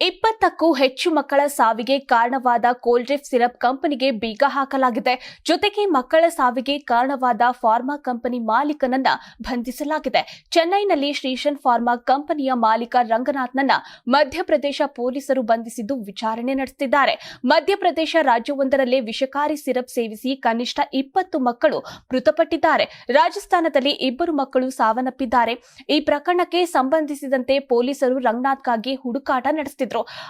ಇಪ್ಪತ್ತಕ್ಕೂ ಹೆಚ್ಚು ಮಕ್ಕಳ ಸಾವಿಗೆ ಕಾರಣವಾದ ಕೋಲ್ಡ್ರಿಫ್ ಸಿರಪ್ ಕಂಪನಿಗೆ ಬೀಗ ಹಾಕಲಾಗಿದೆ. ಜೊತೆಗೆ ಮಕ್ಕಳ ಸಾವಿಗೆ ಕಾರಣವಾದ ಫಾರ್ಮಾ ಕಂಪನಿ ಮಾಲೀಕನನ್ನ ಬಂಧಿಸಲಾಗಿದೆ. ಚೆನ್ನೈನಲ್ಲಿ ಶ್ರೀಶನ್ ಫಾರ್ಮಾ ಕಂಪನಿಯ ಮಾಲೀಕ ರಂಗನಾಥ್ನನ್ನ ಮಧ್ಯಪ್ರದೇಶ ಪೊಲೀಸರು ಬಂಧಿಸಿದ್ದು ವಿಚಾರಣೆ ನಡೆಸುತ್ತಿದ್ದಾರೆ ಮಧ್ಯಪ್ರದೇಶ ರಾಜ್ಯವೊಂದರಲ್ಲೇ ವಿಷಕಾರಿ ಸಿರಪ್ ಸೇವಿಸಿ ಕನಿಷ್ಠ ಇಪ್ಪತ್ತು ಮಕ್ಕಳು ಮೃತಪಟ್ಟಿದ್ದಾರೆ. ರಾಜಸ್ಥಾನದಲ್ಲಿ ಇಬ್ಬರು ಮಕ್ಕಳು ಸಾವನ್ನಪ್ಪಿದ್ದಾರೆ. ಈ ಪ್ರಕರಣಕ್ಕೆ ಸಂಬಂಧಿಸಿದಂತೆ ಪೊಲೀಸರು ರಂಗನಾಥ್ಗಾಗಿ ಹುಡುಕಾಟ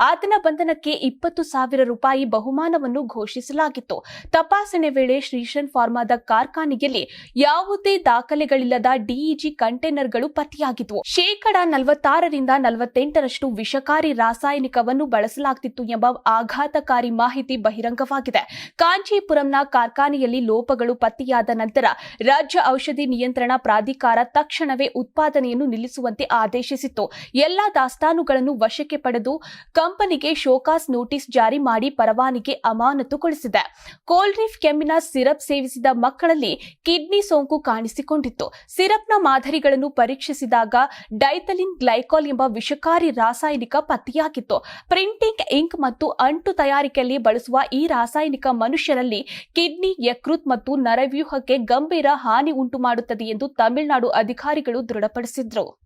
ಆತನ ಬಂಧನಕ್ಕೆ ಇಪ್ಪತ್ತು ಸಾವಿರ ರೂಪಾಯಿ ಬಹುಮಾನವನ್ನು ಘೋಷಿಸಲಾಗಿತ್ತು. ತಪಾಸಣೆ ವೇಳೆ ಶ್ರೀಶನ್ ಫಾರ್ಮಾದ ಕಾರ್ಖಾನೆಯಲ್ಲಿ ಯಾವುದೇ ದಾಖಲೆಗಳಿಲ್ಲದ ಡಿಇಜಿ ಕಂಟೈನರ್ಗಳು ಪತ್ತೆಯಾಗಿದ್ವು. ಶೇಕಡ ನಲವತ್ತಾರರಿಂದ ನಲವತ್ತೆಂಟರಷ್ಟು ವಿಷಕಾರಿ ರಾಸಾಯನಿಕವನ್ನು ಬಳಸಲಾಗ್ತಿತ್ತು ಎಂಬ ಆಘಾತಕಾರಿ ಮಾಹಿತಿ ಬಹಿರಂಗವಾಗಿದೆ. ಕಾಂಚೀಪುರಂನ ಕಾರ್ಖಾನೆಯಲ್ಲಿ ಲೋಪಗಳು ಪತ್ತೆಯಾದ ನಂತರ ರಾಜ್ಯ ಔಷಧಿ ನಿಯಂತ್ರಣ ಪ್ರಾಧಿಕಾರ ತಕ್ಷಣವೇ ಉತ್ಪಾದನೆಯನ್ನು ನಿಲ್ಲಿಸುವಂತೆ ಆದೇಶಿಸಿತ್ತು. ಎಲ್ಲಾ ದಾಸ್ತಾನುಗಳನ್ನು ವಶಕ್ಕೆ ಪಡೆದು ಕಂಪನಿಗೆ ಶೋಕಾಸ್ ನೋಟಿಸ್ ಜಾರಿ ಮಾಡಿ ಪರವಾನಿಗೆ ಅಮಾನತುಗೊಳಿಸಿದೆ. ಕೋಲ್ರೀಫ್ ಕೆಮ್ಮಿನ ಸಿರಪ್ ಸೇವಿಸಿದ ಮಕ್ಕಳಲ್ಲಿ ಕಿಡ್ನಿ ಸೋಂಕು ಕಾಣಿಸಿಕೊಂಡಿತ್ತು. ಸಿರಪ್ನ ಮಾದರಿಗಳನ್ನು ಪರೀಕ್ಷಿಸಿದಾಗ ಡೈಥಲಿನ್ ಗ್ಲೈಕಾಲ್ ಎಂಬ ವಿಷಕಾರಿ ರಾಸಾಯನಿಕ ಪತ್ತೆಯಾಗಿತ್ತು. ಪ್ರಿಂಟಿಂಗ್ ಇಂಕ್ ಮತ್ತು ಅಂಟು ತಯಾರಿಕೆಯಲ್ಲಿ ಬಳಸುವ ಈ ರಾಸಾಯನಿಕ ಮನುಷ್ಯರಲ್ಲಿ ಕಿಡ್ನಿ, ಯಕೃತ್ ಮತ್ತು ನರವ್ಯೂಹಕ್ಕೆ ಗಂಭೀರ ಹಾನಿ ಉಂಟು ಮಾಡುತ್ತದೆ ಎಂದು ತಮಿಳುನಾಡು ಅಧಿಕಾರಿಗಳು ದೃಢಪಡಿಸಿದ್ರು.